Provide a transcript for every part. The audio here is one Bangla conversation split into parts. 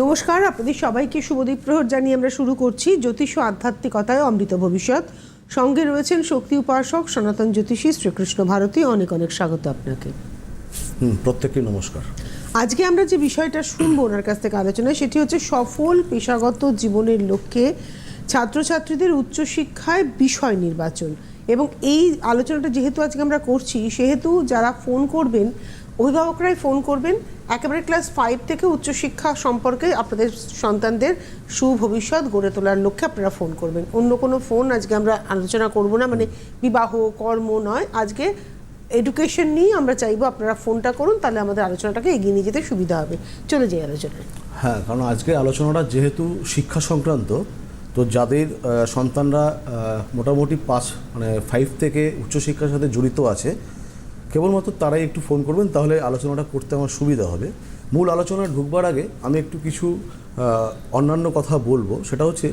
নমস্কার আপনাদের সবাইকে শুভদীপ প্রহর জানিয়ে আমরা শুরু করছি জ্যোতিষ ও আধ্যাত্মিকতায় অমৃত ভবিষ্যৎ। সঙ্গে রয়েছেন শক্তি উপাসক সনাতন জ্যোতিষী শ্রীকৃষ্ণ ভারতী অনেক অনেক স্বাগত আপনাকে। প্রত্যেককে নমস্কার। আজকে আমরা যে বিষয়টা শুনব ওনার কাছ থেকে আলোচনা সেটি হচ্ছে সফল পেশাগত জীবনের লক্ষ্যে ছাত্রছাত্রীদের উচ্চশিক্ষায় বিষয় নির্বাচন। এবং এই আলোচনাটা যেহেতু আজকে আমরা করছি সেহেতু যারা ফোন করবেন অভিভাবকরাই ফোন করবেন। একেবারে ক্লাস ফাইভ থেকে উচ্চশিক্ষা সম্পর্কে আপনাদের সন্তানদের সুভবিষ্যৎ গড়ে তোলার লক্ষ্যে আপনারা ফোন করবেন। অন্য কোনো ফোন আজকে আমরা আলোচনা করব না মানে বিবাহ, কর্ম নয়। আজকে এডুকেশন নিয়ে আমরা চাইব আপনারা ফোনটা করুন, তাহলে আমাদের আলোচনাটাকে এগিয়ে নিয়ে যেতে সুবিধা হবে। চলে যাই আলোচনায়। হ্যাঁ কারণ আজকে আলোচনাটা যেহেতু শিক্ষা সংক্রান্ত, তো যাদের সন্তানরা মোটামুটি পাঁচ মানে ফাইভ থেকে উচ্চশিক্ষার সাথে জড়িত আছে কেবলমাত্র তারাই একটু ফোন করবেন, তাহলে আলোচনাটা করতে আমার সুবিধা হবে। মূল আলোচনা ঢুকবার আগে আমি একটু কিছু অন্যান্য কথা বলব। সেটা হচ্ছে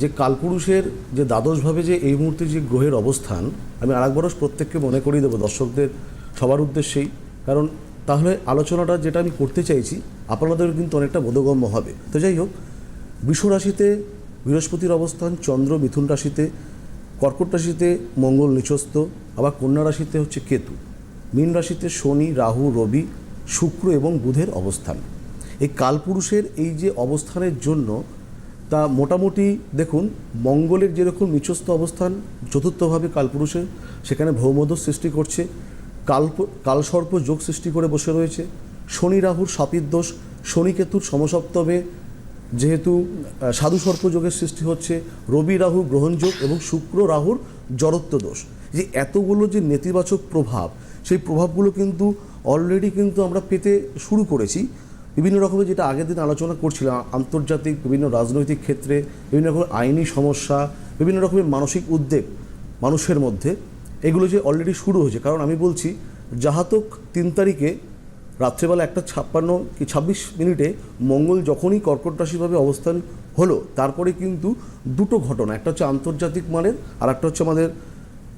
যে কালপুরুষের যে দ্বাদশভাবে যে এই মুহূর্তে যে গ্রহের অবস্থান, আমি আরেকবারও প্রত্যেককে মনে করিয়ে দেবো দর্শকদের সবার উদ্দেশ্যেই। কারণ তাহলে আলোচনাটা যেটা আমি করতে চাইছি আপনাদের কিন্তু অনেকটা বোধগম্য হবে। তো যাই হোক, বৃষ রাশিতে বৃহস্পতির অবস্থান, চন্দ্র মিথুন রাশিতে, কর্কট রাশিতে মঙ্গল নিচস্থ, আবার কন্যা রাশিতে হচ্ছে কেতু। মীন রাশিতে শনি, রাহু, রবি, শুক্র এবং বুধের অবস্থান। এই কালপুরুষের এই যে অবস্থানের জন্য তা মোটামুটি দেখুন, মঙ্গলের যেরকম নিচস্থ অবস্থান, চতুর্থভাবে কালপুরুষের, সেখানে ভৌমদ সৃষ্টি করছে, কাল্প, কালসর্প যোগ সৃষ্টি করে বসে রয়েছে, শনি, রাহুর সাপির দোষ, শনি কেতুর সমসপ্তমে যেহেতু সাধু সর্প যোগের সৃষ্টি হচ্ছে, রবি, রাহু গ্রহণযোগ এবং শুক্র, রাহুর জড়ত্ব দোষ। যে এতগুলো যে নেতিবাচক প্রভাব সেই প্রভাবগুলো কিন্তু অলরেডি কিন্তু আমরা পেতে শুরু করেছি। বিভিন্ন রকমের যেটা আগের দিন আলোচনা করছিলাম, আন্তর্জাতিক, বিভিন্ন রাজনৈতিক ক্ষেত্রে, বিভিন্ন রকমের আইনি সমস্যা, বিভিন্ন রকমের মানসিক উদ্বেগ মানুষের মধ্যে, এগুলো যে অলরেডি শুরু হয়েছে। কারণ আমি বলছি জাহাতক তিন তারিখে রাত্রেবেলা একটা ছাপ্পান্ন কি ছাব্বিশ মিনিটে মঙ্গল যখনই কর্কট রাশিভাবে অবস্থান হলো, তারপরে কিন্তু দুটো ঘটনা, একটা হচ্ছে আন্তর্জাতিক মানের আর একটা হচ্ছে আমাদের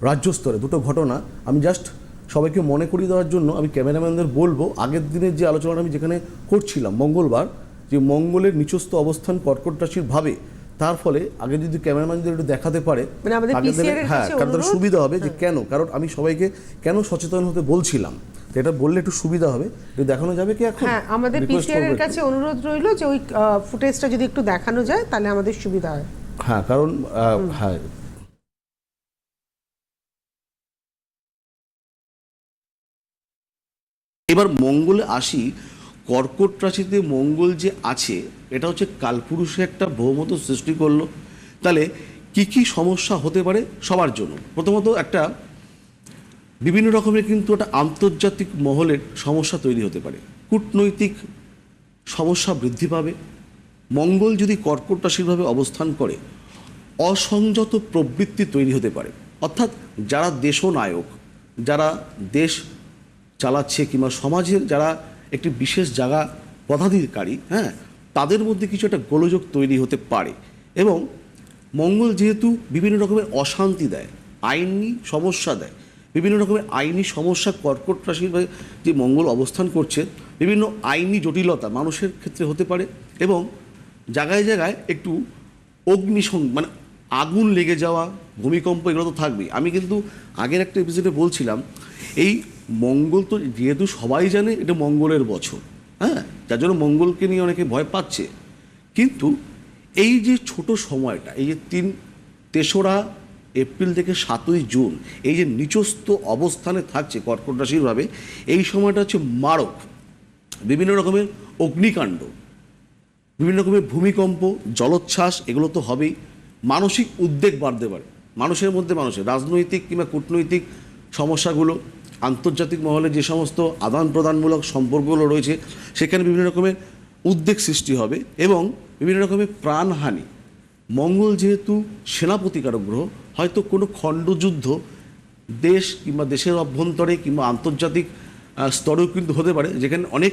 রাজ্য স্তরে, দুটো ঘটনা। আমি জাস্ট সবাইকে মনে করিয়ে দেওয়ার জন্য আমি ক্যামেরাম্যানদের বলব আগের দিনের যে আলোচনাটা আমি যেখানে করছিলাম মঙ্গলবার যে মঙ্গলের নিচস্থ অবস্থান কর্কট রাশির ভাবে তার ফলে আগে যদি ক্যামেরাম্যানদের একটু দেখাতে পারে মানে হ্যাঁ কারণ অনুরোধ- সুবিধা হবে যে কেন? কারণ আমি সবাইকে কেন সচেতন হতে বলছিলাম? এটা বললে একটু সুবিধা হবে। একটু দেখানো যাবে কি এখন? হ্যাঁ আমাদের পিসিআর এর কাছে অনুরোধ রইল যে ওই ফুটেজটা যদি একটু দেখানো যায় তাহলে আমাদের সুবিধা হয়। হ্যাঁ কারণ হ্যাঁ এবার মঙ্গলে আসি, কর্কট রাশিতে মঙ্গল যে আছে, এটা হচ্ছে কালপুরুষে একটা বহুমত সৃষ্টি করল। তাহলে কি কি সমস্যা হতে পারে সবার জন্য? প্রথমত একটা, বিভিন্ন রকমের কিন্তু একটা আন্তর্জাতিক মহলের সমস্যা তৈরি হতে পারে। কূটনৈতিক সমস্যা বৃদ্ধি পাবে। মঙ্গল যদি কর্কট রাশিরভাবে অবস্থান করে, অসংযত প্রবৃত্তি তৈরি হতে পারে। অর্থাৎ যারা দেশনায়ক, যারা দেশ চালাচ্ছে কিংবা সমাজের যারা একটি বিশেষ জায়গা পদাধিকারী হ্যাঁ তাদের মধ্যে কিছু একটা গোলযোগ তৈরি হতে পারে এবং মঙ্গল যেহেতু বিভিন্ন রকমের অশান্তি দেয়, আইনি সমস্যা দেয়, বিভিন্ন রকমের আইনি সমস্যা কর্কট রাশির যে মঙ্গল অবস্থান করছে, বিভিন্ন আইনি জটিলতা মানুষের ক্ষেত্রে হতে পারে এবং জায়গায় জায়গায় একটু অগ্নিসং মানে আগুন লেগে যাওয়া, ভূমিকম্প এগুলো তো থাকবেই। আমি কিন্তু আগের একটা এপিসোডে বলছিলাম এই মঙ্গল তো যেহেতু সবাই জানে এটা মঙ্গলের বছর হ্যাঁ? যার জন্য মঙ্গলকে নিয়ে অনেকে ভয় পাচ্ছে। কিন্তু এই যে ছোট সময়টা, এই যে তিন তেসরা এপ্রিল থেকে সাতই জুন, এই যে নিচস্থ অবস্থানে থাকছে কর্কট রাশিরভাবে এই সময়টা হচ্ছে মারক। বিভিন্ন রকমের অগ্নিকাণ্ড, বিভিন্ন রকমের ভূমিকম্প, জলোচ্ছ্বাস, এগুলো তো হবেই। মানসিক উদ্বেগ বাড়তে পারে। মানুষের মধ্যে মানুষের, রাজনৈতিক কিংবা কূটনৈতিক সমস্যাগুলো, আন্তর্জাতিক মহলে যে সমস্ত আদান প্রদানমূলক সম্পর্কগুলো রয়েছে, সেখানে বিভিন্ন রকমের উদ্বেগ সৃষ্টি হবে এবং বিভিন্ন রকমের প্রাণহানি। মঙ্গল যেহেতু সেনাপতিকারক গ্রহ, হয়তো কোনো খণ্ডযুদ্ধ দেশ কিংবা দেশের অভ্যন্তরে কিংবা আন্তর্জাতিক স্তরেও কিন্তু হতে পারে, যেখানে অনেক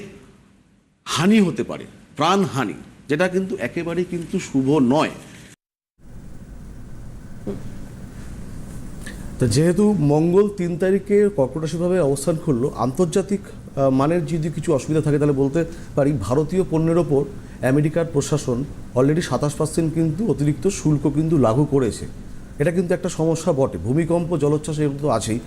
হানি হতে পারে, প্রাণহানি, যেটা কিন্তু একেবারেই কিন্তু শুভ নয়। তো যেহেতু মঙ্গল তিন তারিখে কর্কট রাশিভাবে অবস্থান করল, আন্তর্জাতিক মানের যদি কিছু অসুবিধা থাকে তাহলে বলতে পারি ভারতীয় পণ্যের ওপর আমেরিকার প্রশাসন অলরেডি সাতাশ পার্সেন্ট কিন্তু অতিরিক্ত শুল্ক কিন্তু লাগু করেছে। এটা কিন্তু একটা সমস্যা বটে। ভূমিকম্প, জলোচ্ছ্বাস এগুলো তো আছেই।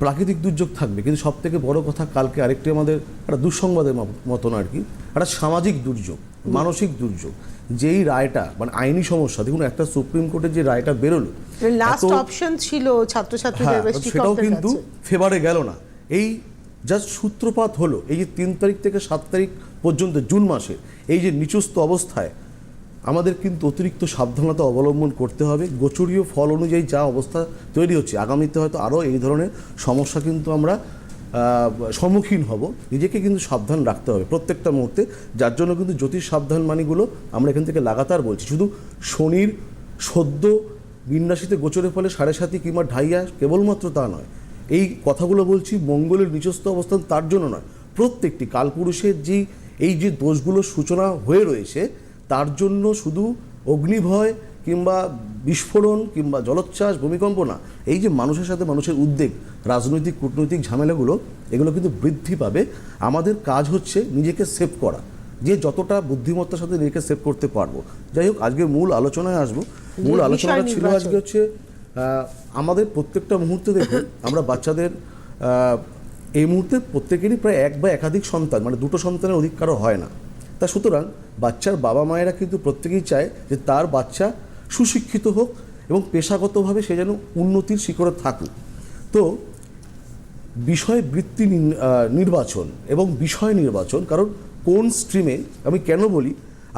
প্রাকৃতিক দুর্যোগ থাকবে। কিন্তু সব থেকে বড় কথা, কালকে আরেকটি আমাদের একটা দুঃসংবাদের মতন আর কি, একটা সামাজিক দুর্যোগ। মানসিক দুর্যোগ যেই রায়টা মানে আইনি সমস্যা দেখুন একটা সুপ্রিম কোর্টের যে রায়টা বেরোলো লাস্ট অপশন ছিল ছাত্রছাত্রীদের হ্যাঁ সেটাও কিন্তু। ফেভারে গেল না এই জাস্ট সূত্রপাত হলো এই যে তিন তারিখ থেকে সাত তারিখ পর্যন্ত জুন মাসে এই যে নিচস্থ অবস্থায় আমাদের কিন্তু অতিরিক্ত সাবধানতা অবলম্বন করতে হবে গোচরীয় ফল অনুযায়ী যা অবস্থা তৈরি হচ্ছে আগামীতে হয়তো আরও এই ধরনের সমস্যা কিন্তু আমরা সম্মুখীন হব। নিজেকে কিন্তু সাবধান রাখতে হবে প্রত্যেকটা মুহূর্তে। যার জন্য কিন্তু জ্যোতিষ সাবধান মানিগুলো আমরা এখান থেকে লাগাতার বলছি। শুধু শনির সদ্য বিন্যাসিতে গোচরের ফলে সাড়ে সাতি কিংবা ঢাইয়া কেবলমাত্র তা নয়। এই কথাগুলো বলছি মঙ্গলের নিজস্ব অবস্থান তার জন্য নয়। প্রত্যেকটি কালপুরুষের যে এই যে দোষগুলোর সূচনা হয়ে রয়েছে, তার জন্য শুধু অগ্নিভয় কিংবা বিস্ফোরণ কিংবা জলোচ্ছ্বাস ভূমিকম্প না এই যে মানুষের সাথে মানুষের উদ্বেগ রাজনৈতিক কূটনৈতিক ঝামেলাগুলো এগুলো কিন্তু বৃদ্ধি পাবে। আমাদের কাজ হচ্ছে নিজেকে সেভ করা। যে যতটা বুদ্ধিমত্তার সাথে নিজেকে সেভ করতে পারব। যাই হোক আজকে মূল আলোচনায় আসব। মূল আলোচনাটা ছিল আজকে হচ্ছে আমাদের প্রত্যেকটা মুহূর্তে দেখুন আমরা বাচ্চাদের এই মুহূর্তে প্রত্যেকেরই প্রায় এক বা একাধিক সন্তান মানে দুটো সন্তানের অধিক কারও হয় না। তা সুতরাং বাচ্চার বাবা মায়েরা কিন্তু প্রত্যেকেই চায় যে তার বাচ্চা সুশিক্ষিত হোক এবং পেশাগতভাবে সে যেন উন্নতির শিখরে থাকুক। তো বিষয় বৃত্তি নির্বাচন এবং বিষয় নির্বাচন, কারণ কোন স্ট্রিমে আমি কেন বলি,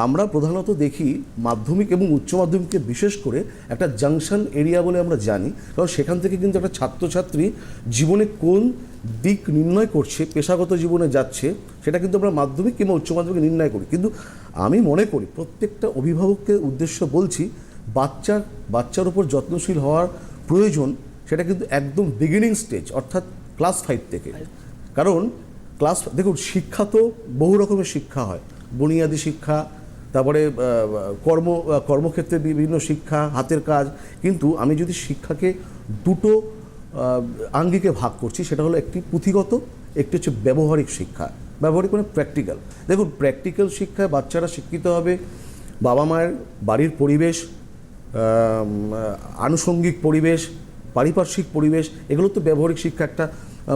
আমরা প্রধানত দেখি মাধ্যমিক এবং উচ্চ মাধ্যমিককে বিশেষ করে একটা জাংশন এরিয়া বলে আমরা জানি, কারণ সেখান থেকে কিন্তু একটা ছাত্রছাত্রী জীবনে কোন দিক নির্ণয় করছে, পেশাগত জীবনে যাচ্ছে, সেটা কিন্তু আমরা মাধ্যমিক কিংবা উচ্চ মাধ্যমিক নির্ণয় করি। কিন্তু আমি মনে করি প্রত্যেকটা অভিভাবককে উদ্দেশ্য বলছি বাচ্চার বাচ্চার উপর যত্নশীল হওয়ার প্রয়োজন সেটা কিন্তু একদম বিগিনিং স্টেজ অর্থাৎ ক্লাস ফাইভ থেকে। কারণ ক্লাস দেখুন শিক্ষা তো বহু রকমের শিক্ষা হয়। বুনিয়াদী শিক্ষা তারপরে কর্ম কর্মক্ষেত্রে বিভিন্ন শিক্ষা হাতের কাজ। কিন্তু আমি যদি শিক্ষাকে দুটো আঙ্গিকে ভাগ করছি সেটা হলো একটি পুঁথিগত একটি হচ্ছে ব্যবহারিক শিক্ষা। ব্যবহারিক মানে প্র্যাকটিক্যাল দেখুন প্র্যাকটিক্যাল শিক্ষায় বাচ্চারা শিক্ষিত হবে বাবা মায়ের বাড়ির পরিবেশ আনুষঙ্গিক পরিবেশ, পারিপার্শ্বিক পরিবেশ, এগুলো তো ব্যবহারিক শিক্ষা একটা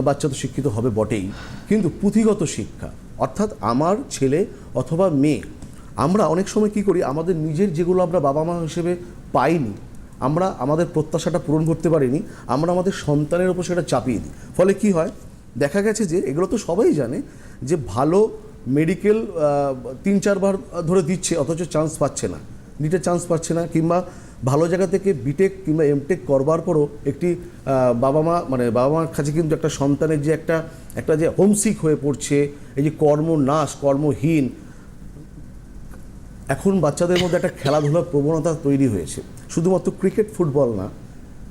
বাচ্চা তো শিক্ষিত হবে বটেই। কিন্তু পুঁথিগত শিক্ষা, অর্থাৎ আমার ছেলে অথবা মেয়ে, আমরা অনেক সময় কি করি, আমাদের নিজের যেগুলো আমরা বাবা মা হিসেবে পাইনি, আমরা আমাদের প্রত্যাশাটা পূরণ করতে পারিনি, আমরা আমাদের সন্তানের উপর সেটা চাপিয়ে দিই। ফলে কি হয়, দেখা গেছে যে এগুলো তো সবাই জানে যে ভালো মেডিকেল তিন চারবার ধরে দিচ্ছে, অথচ চান্স পাচ্ছে না নিটের চান্স পাচ্ছে না, কিংবা ভালো জায়গা থেকে বিটেক কিংবা এমটেক করবার পরও একটি বাবা মা মানে বাবা মার কাছে কিন্তু একটা সন্তানের যে একটা একটা যে হোমসিক হয়ে পড়ছে, এই যে কর্মনাশ, কর্মহীন, এখন বাচ্চাদের মধ্যে একটা খেলাধুলার প্রবণতা তৈরি হয়েছে। শুধুমাত্র ক্রিকেট ফুটবল না,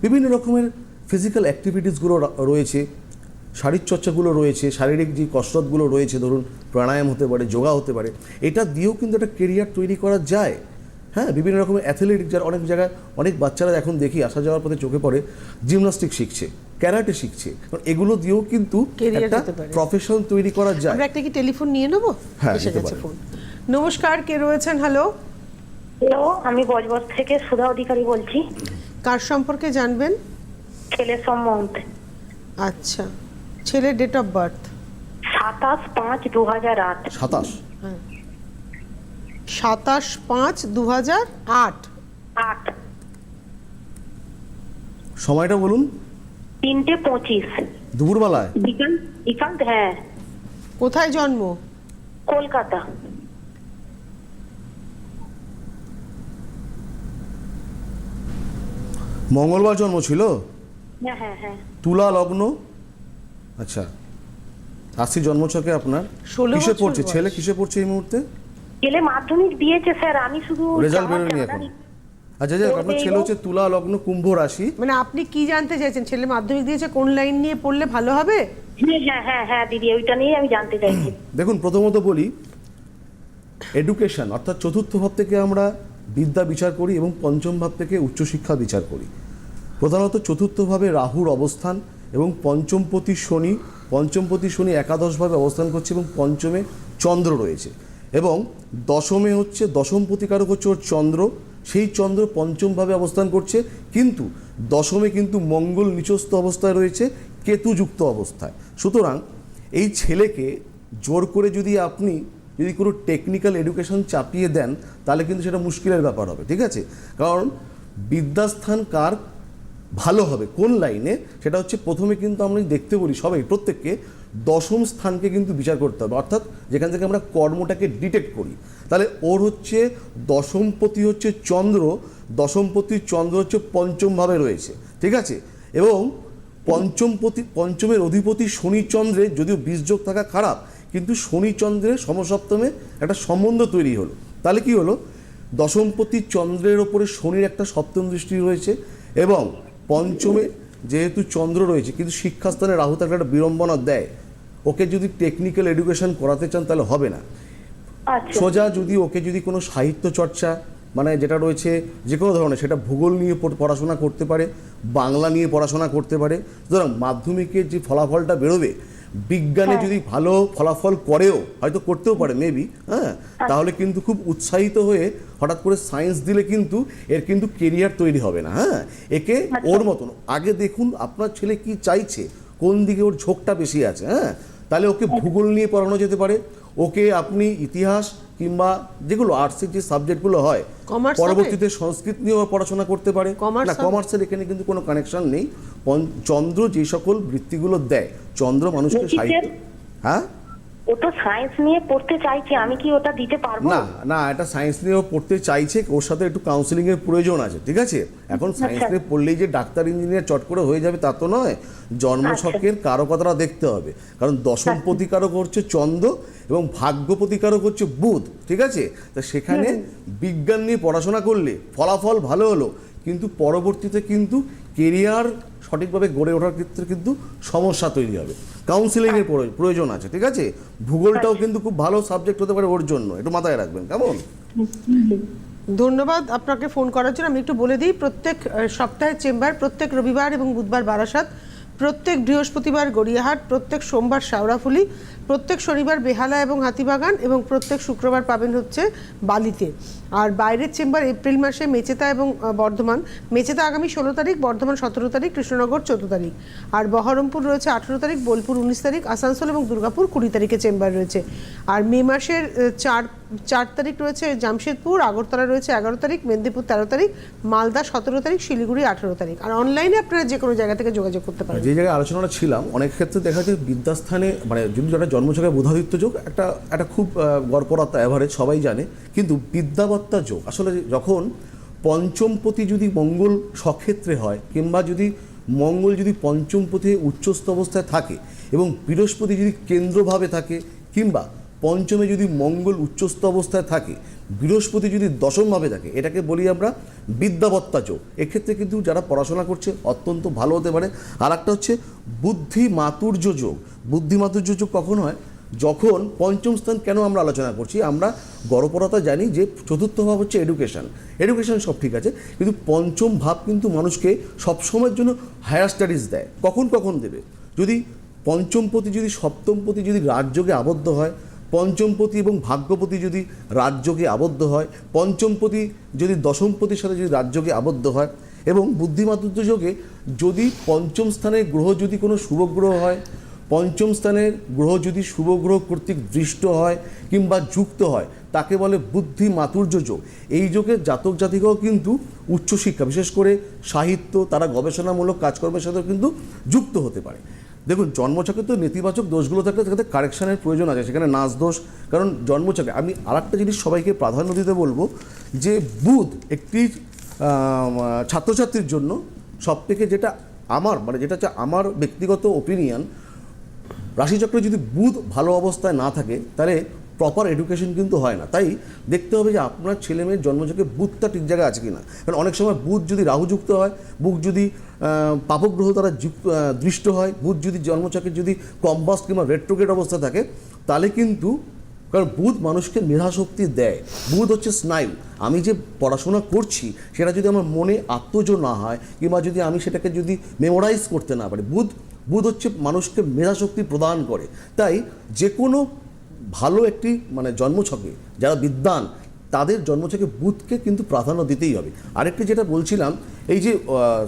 বিভিন্ন রকমের ফিজিক্যাল অ্যাক্টিভিটিসগুলো রয়েছে শারীরচর্চাগুলো রয়েছে, শারীরিক যে কসরতগুলো রয়েছে, ধরুন, প্রাণায়াম হতে পারে, যোগা হতে পারে, এটা দিয়েও কিন্তু একটা কেরিয়ার তৈরি করা যায়। হ্যাঁ বিভিন্ন রকমের অ্যাথলেটিক যার অনেক জায়গায় অনেক বাচ্চারা এখন দেখি আসা যাওয়ার পথে চোখে পড়ে জিমনাস্টিক শিখছে ক্যারাটে শিখছে। কারণ এগুলো দিয়েও কিন্তু একটা প্রফেশন তৈরি করা যায়। আমরা একটা কি টেলিফোন নিয়ে নেব? হ্যাঁ, এসে গেছে ফোন নমস্কার কে রয়েছেন? হ্যালো হ্যালো আমি বজবজ থেকে সুধা অধিকারী বলছি। কার সম্পর্কে জানবেন? ছেলে সম্বন্ধে। আচ্ছা। ছেলের ডেট অফ বার্থ সাতাশ পাঁচ দু হাজার আট। সাতাশ? সাতাশ পাঁচ দু হাজার আট। আট। সময়টা বলুন। তিনটে পঁচিশ। দুপুরবেলায়? বিকাল বিকাল হ্যাঁ। কোথায় জন্ম? কলকাতা। মঙ্গলবার জন্ম ছিল? হ্যাঁ হ্যাঁ হ্যাঁ। তুলা লগ্ন? আচ্ছা। আশি জন্মছকে আপনার? ষোলো কিসে পড়ছে? ছেলে কিসে পড়ছে এই মুহূর্তে? ছেলে মাধ্যমিক দিয়েছে স্যার আমি শুধু রেজাল্ট বেরোয়নি এখন। আচ্ছা আপনার ছেলে হচ্ছে তুলা লগ্ন কুম্ভ রাশি। মানে আপনি কি জানতে চাইছেন? ছেলে মাধ্যমিক দিয়েছে কোন লাইন নিয়ে পড়লে ভালো হবে? হ্যাঁ হ্যাঁ হ্যাঁ হ্যাঁ দিদি ওইটা নিয়ে আমি জানতে চাইছি। দেখুন প্রথমত বলি এডুকেশন অর্থাৎ চতুর্থ ভাব থেকে আমরা বিদ্যা বিচার করি এবং পঞ্চম ভাব থেকে উচ্চশিক্ষা বিচার করি। প্রধানত চতুর্থভাবে রাহুর অবস্থান এবং পঞ্চমপতি শনি পঞ্চমপতি শনি একাদশভাবে অবস্থান করছে এবং পঞ্চমে চন্দ্র রয়েছে। এবং দশমে হচ্ছে দশম প্রতিকারক হচ্ছে ওর চন্দ্র। সেই চন্দ্র পঞ্চমভাবে অবস্থান করছে। কিন্তু দশমে কিন্তু মঙ্গল নিচস্থ অবস্থায় রয়েছে, কেতুযুক্ত অবস্থায়। সুতরাং এই ছেলেকে জোর করে যদি আপনি যদি কোনো টেকনিক্যাল এডুকেশন চাপিয়ে দেন, তাহলে কিন্তু সেটা মুশকিলের ব্যাপার হবে, ঠিক আছে? কারণ বিদ্যাস্থান কার? ভালো হবে। কোন লাইনে সেটা হচ্ছে প্রথমে কিন্তু আমরা দেখতে বলি সবাই, প্রত্যেককে দশম স্থানকে কিন্তু বিচার করতে হবে। অর্থাৎ যেখান থেকে আমরা কর্মটাকে ডিটেক্ট করি। তাহলে ওর হচ্ছে দশমপতি হচ্ছে চন্দ্র, দশমপতি চন্দ্র হচ্ছে পঞ্চমভাবে রয়েছে। ঠিক আছে? এবং পঞ্চমপতি, পঞ্চমের অধিপতি শনিচন্দ্রে যদিও বীজযোগ থাকা খারাপ, কিন্তু শনিচন্দ্রের সমসপ্তমে একটা সম্বন্ধ তৈরি হলো। তাহলে কি হলো? দশমপতি চন্দ্রের ওপরে শনির একটা সপ্তম দৃষ্টি রয়েছে এবং পঞ্চমে যেহেতু চন্দ্র রয়েছে কিন্তু শিক্ষাস্থানে রাহু তাকে একটা বিড়ম্বনা দেয়। ওকে যদি টেকনিক্যাল এডুকেশন করাতে চান তাহলে হবে না। আচ্ছা। সোজা যদি ওকে যদি কোনো সাহিত্য চর্চা মানে যেটা রয়েছে যে কোনো ধরনের সেটা ভূগোল নিয়ে পড়াশোনা করতে পারে বাংলা নিয়ে পড়াশোনা করতে পারে সুতরাং মাধ্যমিকের যে ফলাফলটা বেরোবে বিজ্ঞানে যদি ভালো ফলাফল করেও হয়তো করতেও পারে মেবি হ্যাঁ তাহলে কিন্তু খুব উৎসাহিত হয়ে হঠাৎ করে সায়েন্স দিলে কিন্তু এর কিন্তু কেরিয়ার তৈরি হবে না হ্যাঁ। একে ওর মতন। আগে দেখুন আপনার ছেলে কি চাইছে কোন দিকে ওর ঝোঁকটা বেশি আছে হ্যাঁ। তাহলে ওকে ভূগোল নিয়ে পড়ানো যেতে পারে ওকে আপনি ইতিহাস কিংবা যেগুলো আর্টসের যে সাবজেক্টগুলো হয় পরবর্তীতে সংস্কৃত নিয়েও পড়াশোনা করতে পারে। না? কমার্সের এখানে কিন্তু কোনো কানেকশন নেই। চন্দ্র যে সকল বৃত্তিগুলো দেয় চন্দ্র মানুষকে সাহিত্য হ্যাঁ? ও তো সায়েন্স নিয়ে পড়তে চাইছে আমি কি ওটা দিতে পারব? না না এটা সায়েন্স নিয়েও পড়তে চাইছে ওর সাথে একটু কাউন্সিলিং এর প্রয়োজন আছে ঠিক আছে? এখন সায়েন্স আচ্ছা। নিয়ে পড়লেই যে ডাক্তার ইঞ্জিনিয়ার চট করে হয়ে যাবে তা তো নয়। জন্মছকের কারকতাটা দেখতে হবে। কারণ দশম প্রতিকারক হচ্ছে চন্দ্র এবং ভাগ্য প্রতিকারক হচ্ছে বুধ ঠিক আছে? তা সেখানে বিজ্ঞান নিয়ে পড়াশোনা করলে ফলাফল ভালো হলো কিন্তু পরবর্তীতে কিন্তু কেরিয়ার সঠিকভাবে গড়ে ওঠার ক্ষেত্রে কিন্তু সমস্যা তৈরি হবে। কাউন্সিলিংয়ের প্রয়োজন- প্রয়োজন আছে ঠিক আছে? ভূগোলটাও কিন্তু খুব ভালো সাবজেক্ট হতে পারে ওর জন্য একটু মাথায় রাখবেন কেমন? ধন্যবাদ আপনাকে ফোন করার জন্য। আমি একটু বলে দিই প্রত্যেক সপ্তাহে চেম্বার প্রত্যেক রবিবার এবং বুধবার বারাসাত প্রত্যেক বৃহস্পতিবার গড়িয়াহাট প্রত্যেক সোমবার শাওড়াফুলি প্রত্যেক শনিবার বেহালা এবং হাতিবাগান এবং প্রত্যেক শুক্রবার পাবেন হচ্ছে বালিতে। আর বাইরের চেম্বার এপ্রিল মাসে মেচেতা এবং বর্ধমান। মেচেতা আগামী ষোলো তারিখ, বর্ধমান সতেরো তারিখ, কৃষ্ণনগর চোদ্দ তারিখ। আর বহরমপুর রয়েছে আঠেরো তারিখ, বোলপুর উনিশ তারিখ, আসানসোল এবং দুর্গাপুর কুড়ি তারিখে চেম্বার রয়েছে। আর মে মাসের চার চার তারিখ রয়েছে জামশেদপুর আগরতলা রয়েছে এগারো তারিখ, মেদিনীপুর তেরো তারিখ, মালদা সতেরো তারিখ, শিলিগুড়ি আঠেরো তারিখ। আর অনলাইনে আপনারা যে কোনো জায়গা থেকে যোগাযোগ করতে পারেন। যে জায়গায় আলোচনাটা ছিলাম, অনেক ক্ষেত্রে দেখা যায় বিদ্যাস্থানে মানে যদি যারা জন্মছকে বোধাদিত্য যোগ, একটা একটা খুব গড়পড়াত্তা অ্যাভারেজ সবাই জানে, কিন্তু বিদ্যাবত্তা যোগ, আসলে যখন পঞ্চমপতি যদি মঙ্গল সক্ষেত্রে হয়, কিংবা যদি মঙ্গল যদি পঞ্চমপতি উচ্চস্থ অবস্থায় থাকে, এবং বৃহস্পতি যদি কেন্দ্রভাবে থাকে, কিংবা পঞ্চমে যদি মঙ্গল উচ্চস্থ অবস্থায় থাকে, বৃহস্পতি যদি দশমভাবে থাকে, এটাকে বলি আমরা বিদ্যাবত্তা যোগ। এক্ষেত্রে কিন্তু যারা পড়াশোনা করছে, অত্যন্ত ভালো হতে পারে। আর একটা হচ্ছে বুদ্ধি মাতুর্য যোগ। বুদ্ধি মাতুর্য যোগ কখন হয়? যখন পঞ্চম স্থান কেন আমরা আলোচনা করছি? আমরা গড়পরতা জানি যে চতুর্থ ভাব হচ্ছে এডুকেশন এডুকেশন সব ঠিক আছে, কিন্তু পঞ্চম ভাব কিন্তু মানুষকে সবসময়ের জন্য হায়ার স্টাডিজ দেয়। কখন কখন দেবে? যদি পঞ্চমপতি যদি সপ্তমপতি যদি রাজযোগে আবদ্ধ হয় পঞ্চমপতি এবং ভাগ্যপতি যদি রাজযোগে আবদ্ধ হয়, পঞ্চমপতি যদি দশমপতির সাথে যদি রাজ্যকে আবদ্ধ হয় এবং বুদ্ধিমাতুর্য যোগে যদি পঞ্চম স্থানের গ্রহ যদি কোনো শুভ গ্রহ হয়, পঞ্চম স্থানের গ্রহ যদি শুভ গ্রহ কর্তৃক দৃষ্ট হয় কিংবা যুক্ত হয়, তাকে বলে বুদ্ধি মাতুর্য যোগ। এই যোগের জাতক জাতিকাও কিন্তু উচ্চশিক্ষা, বিশেষ করে সাহিত্য, তারা গবেষণামূলক কাজকর্মের সাথেও কিন্তু যুক্ত হতে পারে। দেখুন, জন্মছকে তো নেতিবাচক দোষগুলো থাকলে সেখানে কারেকশনের প্রয়োজন আছে, সেখানে নাচ দোষ। কারণ জন্মছকে, আমি আর একটা জিনিস সবাইকে প্রাধান্য দিতে বলব যে বুধ একটি ছাত্রছাত্রীর জন্য সব থেকে যেটা আমার মানে যেটা হচ্ছে আমার ব্যক্তিগত ওপিনিয়ন রাশিচক্রে যদি বুধ ভালো অবস্থায় না থাকে, তাহলে প্রপার এডুকেশন কিন্তু হয় না। তাই দেখতে হবে যে আপনার ছেলে মেয়ের জন্মচকে বুধটা ঠিক জায়গায় আছে কিনা। কারণ অনেক সময় বুধ যদি রাহুযুক্ত হয় বুধ যদি পাপগ্রহ দ্বারা যুক্ত দৃষ্ট হয় বুধ যদি জন্মচকের যদি কম্বাস্ট কিংবা রেট্রোগেট অবস্থা থাকে, তাহলে কিন্তু, কারণ বুধ মানুষকে মেধাশক্তি দেয়। বুধ হচ্ছে স্নায়ু। আমি যে পড়াশোনা করছি, সেটা যদি আমার মনে আত্মজ না হয়, কিংবা যদি আমি সেটাকে যদি মেমোরাইজ করতে না পারি বুধ বুধ হচ্ছে মানুষকে মেধাশক্তি প্রদান করে। তাই যে কোনো ভালো একটি মানে জন্মছকে যারা বিদ্বান তাদের জন্মছকে বুথকে কিন্তু প্রাধান্য দিতেই হবে। আরেকটি যেটা বলছিলাম এই যে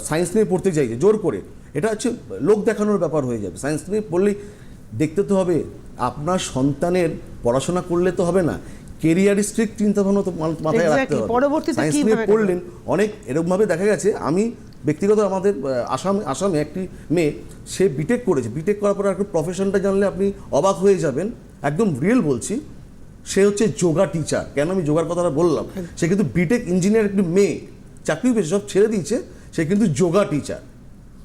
সায়েন্স নিয়ে পড়তে চাইছে জোর করে এটা হচ্ছে লোক দেখানোর ব্যাপার হয়ে যাবে। সায়েন্স নিয়ে পড়লেই দেখতে তো হবে আপনার সন্তানের পড়াশোনা করলে তো হবে না কেরিয়ারিস্টিক চিন্তাভাবনা তো মাথায় রাখতে হবে। পরবর্তীতে সায়েন্স নিয়ে পড়লেন অনেক এরকমভাবে দেখা গেছে আমি ব্যক্তিগত আমাদের আসাম আসামে একটি মেয়ে সে বিটেক করেছে। বিটেক করার পরে একটা প্রফেশনটা জানলে আপনি অবাক হয়ে যাবেন। একদম রিয়েল বলছি সে হচ্ছে যোগা টিচার কেন আমি যোগার কথাটা বললাম? সে কিন্তু বিটেক ইঞ্জিনিয়ার একটি মেয়ে চাকরি পেয়েছে সব ছেড়ে দিয়েছে সে কিন্তু যোগা টিচার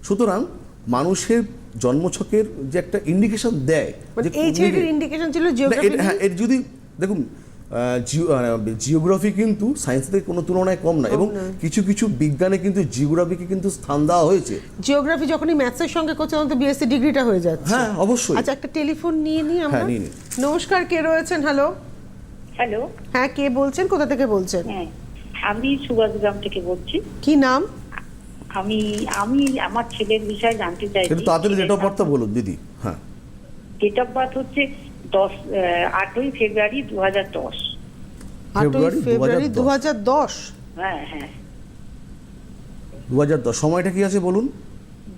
সুতরাং মানুষের জন্মছকের যে একটা ইন্ডিকেশন দেয় মানে এই ছেলেটির ইন্ডিকেশন ছিল এর- হ্যাঁ এর যদি দেখুন জিওগ্রাফি কিন্তু সায়েন্স থেকে কোনো তুলনায় কম না এবং কিছু কিছু বিজ্ঞানে কিন্তু জিওগ্রাফিকে কিন্তু স্থান দেওয়া হয়েছে। জিওগ্রাফি যখনই ম্যাথসের সঙ্গে করছে তখন তো বিএসসি ডিগ্রিটা হয়ে যাচ্ছে। হ্যাঁ অবশ্যই। আচ্ছা একটা টেলিফোন নিয়ে নিই আমরা। হ্যাঁ। নমস্কার কে রয়েছেন? হ্যালো হ্যালো হ্যাঁ কে বলছেন? কোথা থেকে বলছেন? হ্যাঁ আমি সুভাষগ্রাম থেকে বলছি। কি নাম? আমি আমি আমার ছেলের বিষয়ে জানতে চাইছি। কিন্তু তাড়াতাড়ি ডেট অফ বার্থটা বলুন দিদি। হ্যাঁ। ডেট অফ বার্থ হচ্ছে দশ আটই ফেব্রুয়ারি দু হাজার দশ। আটই ফেব্রুয়ারি ফেব্রুয়ারি দু হাজার দশ। হ্যাঁ হ্যাঁ। দু হাজার দশ সময়টা কি আছে বলুন?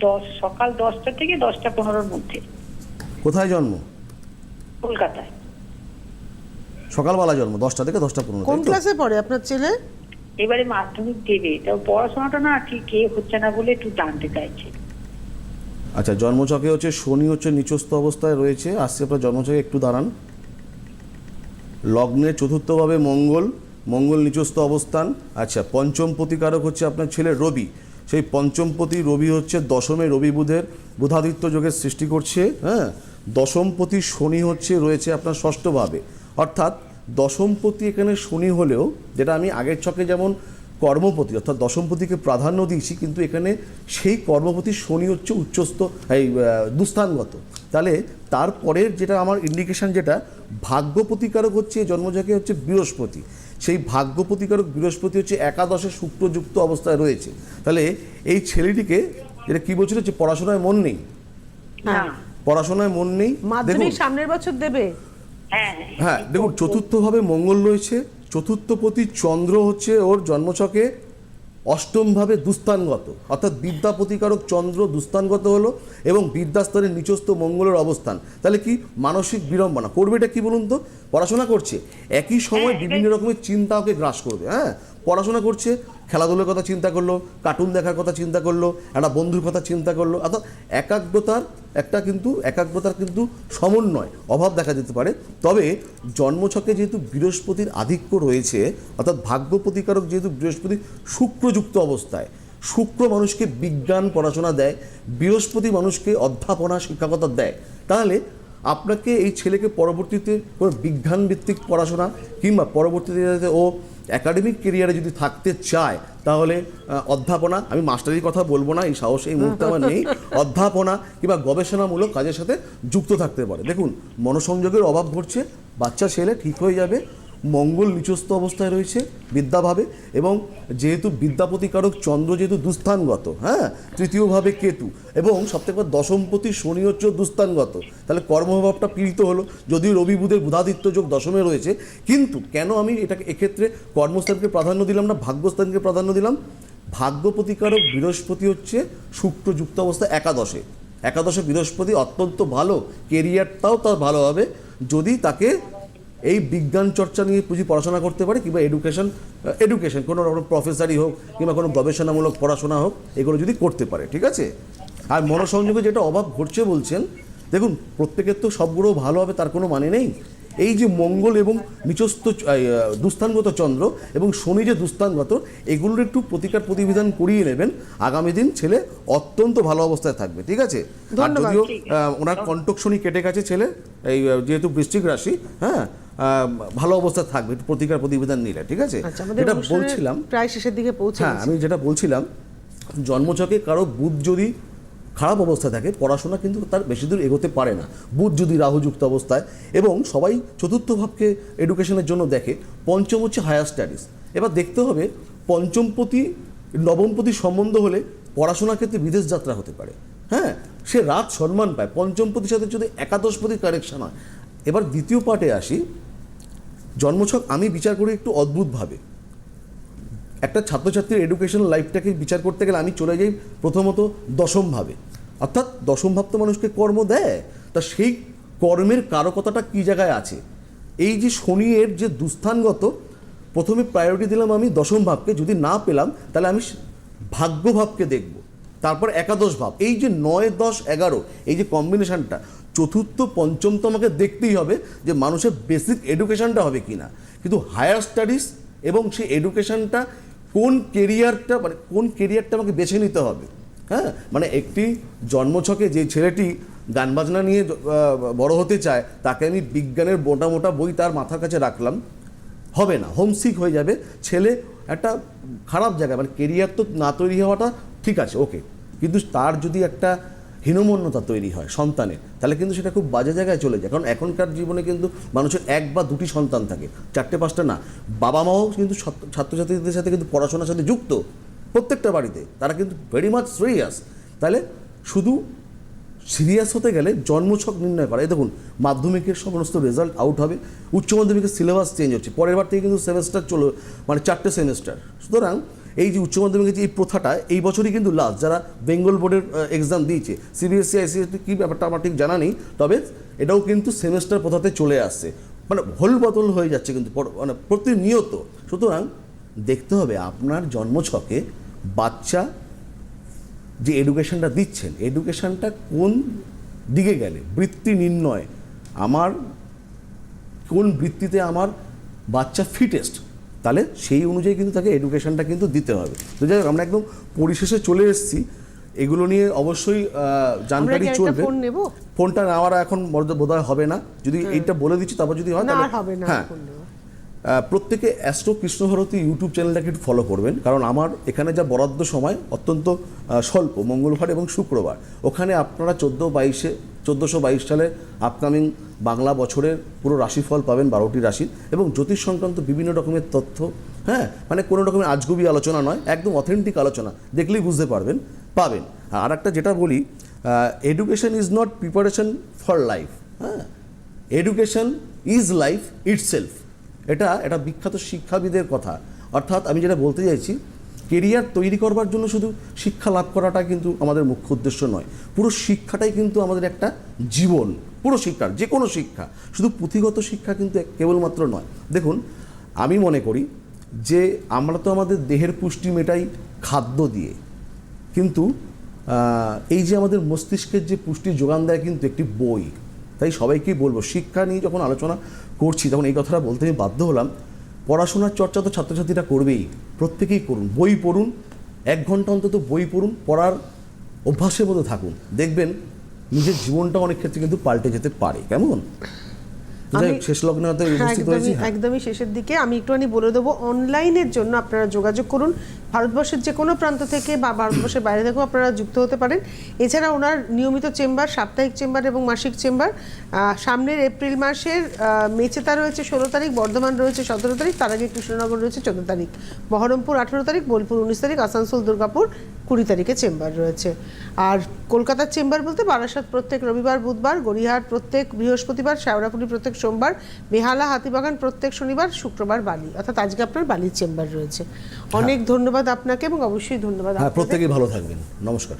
দশ সকাল দশটা থেকে দশটা পনেরোর মধ্যে। কোথায় জন্ম? কলকাতায়। সকালবেলা জন্ম দশটা থেকে দশটা পনেরো কোন ক্লাসে পড়ে আপনার ছেলে? এবারে মাধ্যমিক দেবে। তো পড়াশোনাটা না ঠিক কে হচ্ছে না বলে একটু জানতে চাইছি। আচ্ছা জন্মছকে হচ্ছে শনি হচ্ছে নিচস্থ অবস্থায় রয়েছে। আসছে আপনার জন্মছকে, একটু দাঁড়ান। লগ্নের চতুর্থভাবে মঙ্গল মঙ্গল নিচস্থ অবস্থান। আচ্ছা পঞ্চম প্রতিকারক হচ্ছে আপনার ছেলে রবি। সেই পঞ্চমপতি রবি হচ্ছে দশমে রবি বুধের বুধাদিত্য যোগের সৃষ্টি করছে হ্যাঁ? দশমপতি শনি হচ্ছে রয়েছে আপনার ষষ্ঠভাবে। অর্থাৎ দশমপতি এখানে শনি হলেও, যেটা আমি আগের ছকে যেমন কর্মপতি অর্থাৎ দশমপতিকে প্রাধান্য দিয়েছি কিন্তু এখানে সেই কর্মপতি শনি হচ্ছে উচ্চস্থ এই দুস্থানগত। তাহলে তারপরের যেটা আমার ইন্ডিকেশন যেটা ভাগ্য প্রতিকারক হচ্ছে জন্মজাকে হচ্ছে বৃহস্পতি। সেই ভাগ্য প্রতিকারক বৃহস্পতি হচ্ছে একাদশে শুক্রযুক্ত অবস্থায় রয়েছে। তাহলে এই ছেলেটিকে যেটা কি বলছিল যে পড়াশোনায় মন নেই? পড়াশোনায় মন নেই? মাধ্যমিক সামনের বছর দেবে। হ্যাঁ। হ্যাঁ দেখুন চতুর্থভাবে মঙ্গল রয়েছে চতুর্থপতি চন্দ্র হচ্ছে ওর জন্মছকে অষ্টমভাবে দুস্থানগত। অর্থাৎ বিদ্যা প্রতিকারক চন্দ্র দুস্থানগত হলো এবং বিদ্যাস্তরের নিচস্থ মঙ্গলের অবস্থান। তাহলে কি? মানসিক বিড়ম্বনা। করবে এটা কি বলুন তো? পড়াশোনা করছে। একই সময় বিভিন্ন রকমের চিন্তা ওকে গ্রাস করবে হ্যাঁ? পড়াশোনা করছে, খেলাধুলার কথা চিন্তা করল কার্টুন দেখার কথা চিন্তা করল, একটা বন্ধুর কথা চিন্তা করল। অর্থাৎ একাগ্রতার একটা কিন্তু, একাগ্রতার কিন্তু সমন্বয়, অভাব দেখা যেতে পারে। তবে জন্মছকে যেহেতু বৃহস্পতির আধিক্য রয়েছে, অর্থাৎ ভাগ্য প্রতিকারক যেহেতু বৃহস্পতি শুক্রযুক্ত অবস্থায়, শুক্র মানুষকে বিজ্ঞান পড়াশোনা দেয়, বৃহস্পতি মানুষকে অধ্যাপনা শিক্ষকতা দেয়। তাহলে আপনাকে এই ছেলেকে পরবর্তীতে কোনো বিজ্ঞানভিত্তিক পড়াশোনা কিংবা পরবর্তীতে ও একাডেমিক কেরিয়ারে যদি থাকতে চায়, তাহলে অধ্যাপনা, আমি মাস্টারির কথা বলব না, এই সাহস এই মুহূর্তে আমার নেই, অধ্যাপনা কিংবা গবেষণামূলক কাজের সাথে যুক্ত থাকতে পারে। দেখুন, মনোসংযোগের অভাব ঘটছে, বাচ্চা, ছেলে ঠিক হয়ে যাবে মঙ্গল নিচস্থ অবস্থায় রয়েছে, বিদ্যাভাবে, এবং যেহেতু বিদ্যাপতিকারক চন্দ্র যেহেতু দুস্থানগত হ্যাঁ তৃতীয়ভাবে কেতু, এবং সবথেকে দশমপতি শনি হচ্ছে দুস্থানগত, তাহলে কর্মভাবটা পীড়িত হলো, যদিও রবি বুধের বুধাদিত্য যোগ দশমে রয়েছে, কিন্তু কেন আমি এটাকে এক্ষেত্রে কর্মস্থানকে প্রাধান্য দিলাম না, ভাগ্যস্থানকে প্রাধান্য দিলাম? ভাগ্য প্রতিকারক বৃহস্পতি হচ্ছে শুক্রযুক্ত অবস্থা একাদশে একাদশে বৃহস্পতি অত্যন্ত ভালো কেরিয়ারটাও তার ভালো হবে, যদি তাকে এই বিজ্ঞান চর্চা নিয়ে পুঁজি পড়াশোনা করতে পারে কিংবা এডুকেশন এডুকেশন কোনো রকম প্রফেসরই হোক কিংবা কোনো গবেষণামূলক পড়াশোনা হোক এগুলো যদি করতে পারে ঠিক আছে? আর মনোসংযোগে যেটা অভাব ঘটছে বলছেন দেখুন প্রত্যেকের তো সবগুলো ভালো হবে তার কোনো মানে নেই। এই যে মঙ্গল এবং নিচস্থ দুস্থানগত চন্দ্র এবং শনি যে দুস্থানগত এগুলোর একটু প্রতিকার প্রতিবিধান করিয়ে নেবেন। আগামী দিন ছেলে অত্যন্ত ভালো অবস্থায় থাকবে ঠিক আছে? আর যদিও ওনার কণ্টক শনি কেটে গেছে ছেলে এই যেহেতু বৃশ্চিক রাশি হ্যাঁ ভালো অবস্থা থাকবে একটু প্রতিকার প্রতিবেদন নিলে ঠিক আছে? আচ্ছা যেটা বলছিলাম প্রায় শেষের দিকে পৌঁছে হ্যাঁ আমি যেটা বলছিলাম জন্মছকে কারও বুধ যদি খারাপ অবস্থায় থাকে পড়াশোনা কিন্তু তার বেশি দূর এগোতে পারে না। বুধ যদি রাহুযুক্ত অবস্থায় এবং সবাই চতুর্থ ভাবকে এডুকেশনের জন্য দেখে পঞ্চম হচ্ছে হায়ার স্টাডিজ এবার দেখতে হবে পঞ্চমপতি নবমপতি সম্বন্ধ হলে পড়াশোনার ক্ষেত্রে বিদেশ যাত্রা হতে পারে। হ্যাঁ সে রাত সম্মান পায়। পঞ্চমপতির সাথে যদি একাদশপতি কারেকশন হয়। এবার দ্বিতীয় পার্টে আসি জন্মছক আমি বিচার করি একটু অদ্ভুতভাবে। একটা ছাত্রছাত্রীর এডুকেশন লাইফটাকে বিচার করতে গেলে আমি চলে যাই প্রথমত দশম ভাবে অর্থাৎ দশম ভাব তো মানুষকে কর্ম দেয়, তা সেই কর্মের কারকতাটা কী জায়গায় আছে? এই যে শনি এর যে দুস্থানগত, প্রথমে প্রায়োরিটি দিলাম আমি দশম ভাবকে যদি না পেলাম, তাহলে আমি ভাগ্য ভাবকে দেখব। তারপর একাদশ ভাব এই যে নয়, দশ, এগারো, এই যে কম্বিনেশনটা চতুর্থ পঞ্চম তো আমাকে দেখতেই হবে যে মানুষের বেসিক এডুকেশনটা হবে কি না কিন্তু হায়ার স্টাডিজ এবং সেই এডুকেশনটা কোন কেরিয়ারটা মানে কোন কেরিয়ারটা আমাকে বেছে নিতে হবে। হ্যাঁ? মানে একটি জন্মছকে যে ছেলেটি গান বাজনা নিয়ে বড় হতে চায়, তাকে আমি বিজ্ঞানের মোটা মোটা বই তার মাথার কাছে রাখলাম। হবে না হোমসিক হয়ে যাবে। ছেলে একটা খারাপ জায়গায় মানে কেরিয়ার তো না তৈরি হওয়াটা ঠিক আছে ওকে কিন্তু তার যদি একটা হীনমন্যতা তৈরি হয় সন্তানের। তাহলে কিন্তু সেটা খুব বাজে জায়গায় চলে যায়। কারণ এখনকার জীবনে কিন্তু মানুষের এক বা দুটি সন্তান থাকে, চারটে, পাঁচটা না। বাবা মাও কিন্তু ছাত্রছাত্রীদের সাথে কিন্তু পড়াশোনার সাথে যুক্ত প্রত্যেকটা বাড়িতে। তারা কিন্তু ভেরি মাচ সিরিয়াস তাহলে শুধু সিরিয়াস হতে গেলে জন্মছক নির্ণয় করা। এই দেখুন, মাধ্যমিকের সমস্ত রেজাল্ট আউট হবে। উচ্চ মাধ্যমিকের সিলেবাস চেঞ্জ হচ্ছে। পরের বার থেকে কিন্তু সেমেস্টার চলো মানে চারটে সেমেস্টার সুতরাং এই যে উচ্চ মাধ্যমিকের যে এই প্রথাটা, এই বছরই কিন্তু লাস্ট যারা বেঙ্গল বোর্ডের এক্সাম দিয়েছে সিবিএসসি আইসিএসসি কী ব্যাপারটা আমার ঠিক জানা নেই, তবে এটাও কিন্তু সেমেস্টার প্রথাতে চলে আসছে। মানে ভুল বদল হয়ে যাচ্ছে কিন্তু মানে প্রতিনিয়ত। সুতরাং দেখতে হবে আপনার জন্মছকে বাচ্চা যে এডুকেশনটা দিচ্ছেন এডুকেশনটা কোন দিকে গেলে? বৃত্তি নির্ণয়। আমার কোন বৃত্তিতে আমার বাচ্চা ফিটেস্ট তাহলে সেই অনুযায়ী কিন্তু তাকে এডুকেশনটা কিন্তু দিতে হবে। তো যাই হোক আমরা একদম পরিশেষে চলে এসেছি। এগুলো নিয়ে অবশ্যই জানকারি চলবে। ফোনটা নেওয়ার এখন বোধ হয় হবে না। যদি এইটা বলে দিচ্ছি তারপর যদি হয় না তাহলে হবে না হ্যাঁ। প্রত্যেকে অ্যাস্ট্রো কৃষ্ণভারতী ইউটিউব চ্যানেলটাকে একটু ফলো করবেন। কারণ আমার এখানে যা বরাদ্দ সময় অত্যন্ত স্বল্প মঙ্গলবার এবং শুক্রবার। ওখানে আপনারা চোদ্দ বাইশে চোদ্দোশো বাইশ সালে আপকামিং বাংলা বছরের পুরো রাশিফল পাবেন বারোটি রাশির এবং জ্যোতিষ সংক্রান্ত বিভিন্ন রকমের তথ্য হ্যাঁ মানে কোনো রকমের আজগুবি আলোচনা নয়, একদম অথেন্টিক আলোচনা, দেখলেই বুঝতে পারবেন, পাবেন। আর একটা যেটা বলি education is not preparation for life হ্যাঁ এডুকেশন ইজ লাইফ ইটসেলফ এটা এটা বিখ্যাত শিক্ষাবিদের কথা। অর্থাৎ আমি যেটা বলতে চাইছি কেরিয়ার তৈরি করবার জন্য শুধু শিক্ষা লাভ করাটা কিন্তু আমাদের মুখ্য উদ্দেশ্য নয়, পুরো শিক্ষাটাই কিন্তু আমাদের একটা জীবন। পুরো শিক্ষার যে কোনো শিক্ষা, শুধু পুঁথিগত শিক্ষা কিন্তু কেবলমাত্র নয়। দেখুন, আমি মনে করি যে আমরা তো আমাদের দেহের পুষ্টি মেটাই খাদ্য দিয়ে। কিন্তু এই যে আমাদের মস্তিষ্কের যে পুষ্টি যোগান দেয় কিন্তু একটি বই, তাই সবাইকেই বলব, শিক্ষা নিয়ে যখন আলোচনা করছি, তখন এই কথাটা বলতে আমি বাধ্য হলাম, পড়াশোনার চর্চা তো ছাত্রছাত্রীরা করবেই, প্রত্যেকেই করুন। বই পড়ুন, এক ঘণ্টা অন্তত বই পড়ুন, পড়ার অভ্যাসের মধ্যে থাকুন। দেখবেন নিজের জীবনটা অনেক ক্ষেত্রে কিন্তু পাল্টে যেতে পারে কেমন? শেষ লগ্নে হ্যাঁ, একদমই হ্যাঁ। একদমই শেষের দিকে। আমি একটুখানি বলে দেবো অনলাইনের জন্য আপনারা যোগাযোগ করুন। ভারতবর্ষের যে কোনো প্রান্ত থেকে বা ভারতবর্ষের বাইরে থেকেও আপনারা যুক্ত হতে পারেন। এছাড়া ওনার নিয়মিত চেম্বার সাপ্তাহিক চেম্বার এবং মাসিক চেম্বার। সামনের এপ্রিল মাসের আহ, মেচেতা রয়েছে ষোলো তারিখ বর্ধমান রয়েছে সতেরো তারিখ তার আগে কৃষ্ণনগর রয়েছে চোদ্দ তারিখ। বহরমপুর আঠেরো তারিখ বোলপুর উনিশ তারিখ আসানসোল দুর্গাপুর কুড়ি তারিখে চেম্বার রয়েছে। আর কলকাতার চেম্বার বলতে বারাসাত প্রত্যেক রবিবার বুধবার গড়িয়াহাট প্রত্যেক বৃহস্পতিবার শ্যাওড়াফুলি প্রত্যেক সোমবার বেহালা হাতিবাগান প্রত্যেক শনিবার শুক্রবার বালি। অর্থাৎ আজকে আপনার বালির চেম্বার রয়েছে। অনেক ধন্যবাদ আপনাকে এবং অবশ্যই ধন্যবাদ প্রত্যেকে প্রত্যেকেই ভালো থাকবেন। নমস্কার।